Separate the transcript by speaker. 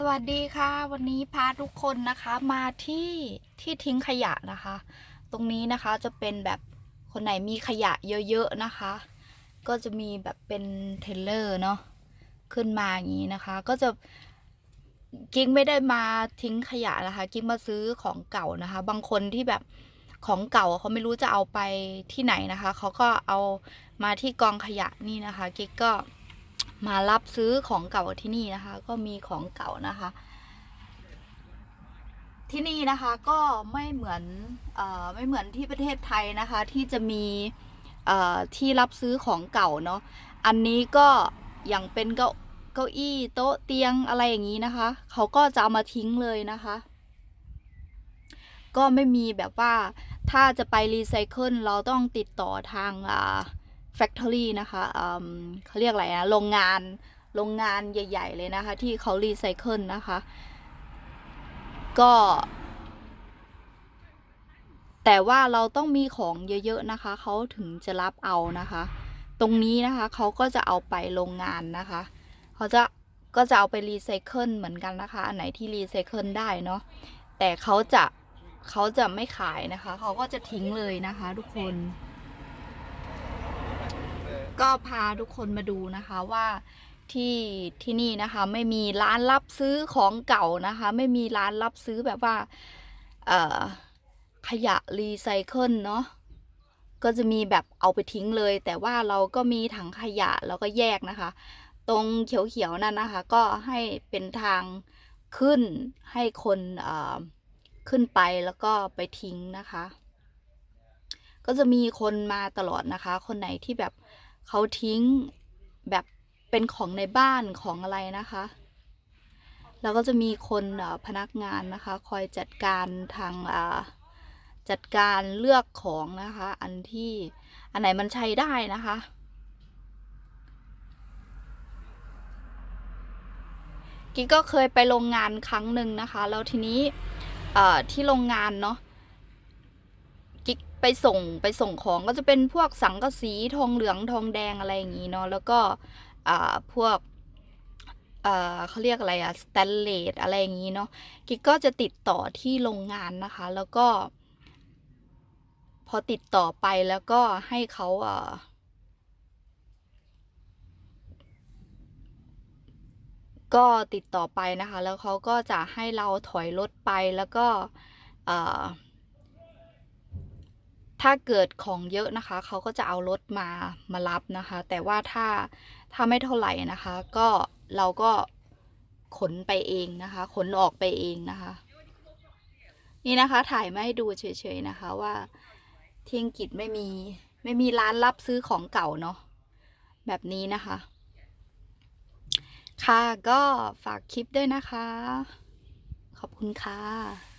Speaker 1: สวัสดีค่ะ วันนี้พาทุกคนนะคะมาที่ที่ทิ้งขยะนะคะ ตรงนี้นะคะจะเป็นแบบคนไหนมีขยะเยอะๆนะคะ ก็จะมีแบบเป็นเทรลเลอร์เนาะขึ้นมาอย่างนี้นะคะ ก็จะกิ๊กไม่ได้มาทิ้งขยะนะคะ กิ๊กมาซื้อของเก่านะคะ บางคนที่แบบของเก่าเขาไม่รู้จะเอาไปที่ไหนนะคะเขาก็เอามาที่กองขยะนี่นะคะ กิ๊กก็ มารับซื้อของเก่าที่นี่นะคะ ก็มีของเก่านะคะ ที่นี่นะคะก็ไม่เหมือนอไม่เหมือนที่ประเทศไทยนะคะ ที่จะมีที่รับซื้อของเก่าเนาะอันนี้ก็อย่างเป็นเก้าเก้าอี้โต๊ะเตียงอะไรอย่างนี้นะคะ เขาก็จะเอามาทิ้งเลยนะคะ ก็ไม่มีแบบว่าถ้าจะไปรีไซเคิลเราต้องติดต่อทางอ่า แฟคทอรี่นะคะเขาเรียกอะไรนะโรงงานโรงงานใหญ่ ๆ เลยนะคะ ที่เขารีไซเคิลนะคะ ก็ แต่ว่าเราต้องมีของเยอะๆนะคะ เขาถึงจะรับเอานะคะ ตรงนี้นะคะเขาก็จะเอาไปโรงงานนะคะเขาจะก็จะเอาไปรีไซเคิลเหมือนกันนะคะ อันไหนที่รีไซเคิลได้เนาะแต่เขาจะเขาจะไม่ขายนะคะ เขาก็จะทิ้งเลยนะคะ ทุกคน ก็พาทุกคนมาดูนะคะว่าที่ที่นี่นะคะไม่มีร้านรับซื้อของเก่านะคะ ไม่มีร้านรับซื้อแบบว่าเอ่อขยะรีไซเคิลเนาะก็จะมีแบบเอาไปทิ้งเลย แต่ว่าเราก็มีถังขยะแล้วก็แยกนะคะ ตรงเขียวๆนั่นนะคะ ก็ให้เป็นทางขึ้นให้คนเอ่อขึ้นไปแล้วก็ไปทิ้งนะคะ ก็จะมีคนมาตลอดนะคะ คนไหนที่แบบ เขาทิ้งแบบเป็นของในบ้านของอะไรนะคะ แล้วก็จะมีคนพนักงานนะคะ คอยจัดการทางจัดการเลือกของนะคะ อันที่อันไหนมันใช้ได้นะคะกิ๊กก็เคยไปโรงงานครั้งหนึ่งนะคะ แล้วทีนี้ที่โรงงานเนาะ ไปส่งไปส่งของก็จะเป็นพวกสังกะสีทองเหลืองทองแดงอะไรอย่างนี้เนาะแล้วก็อ่าพวกเอ่อเขาเรียกอะไรอะสแตนเลสอะไรอย่างนี้เนาะกิ๊กก็จะติดต่อที่โรงงานนะคะ แล้วก็ พอติดต่อไปแล้วก็ให้เขาเอ่อก็ติดต่อไปนะคะ แล้วเขาก็จะให้เราถอยรถไปแล้วก็เอ่อ ถ้าเกิดของเยอะนะคะ เขาก็จะเอารถมามารับนะคะ แต่ว่าถ้าถ้าไม่เท่าไหร่นะคะ ก็เราก็ขนไปเองนะคะ ขนออกไปเองนะคะ นี่นะคะถ่ายมาให้ดูเฉยๆนะคะว่าที่อังกฤษไม่มีไม่มีร้านรับซื้อของเก่าเนาะแบบนี้นะคะ ค่ะก็ฝากคลิปด้วยนะคะ ขอบคุณค่ะ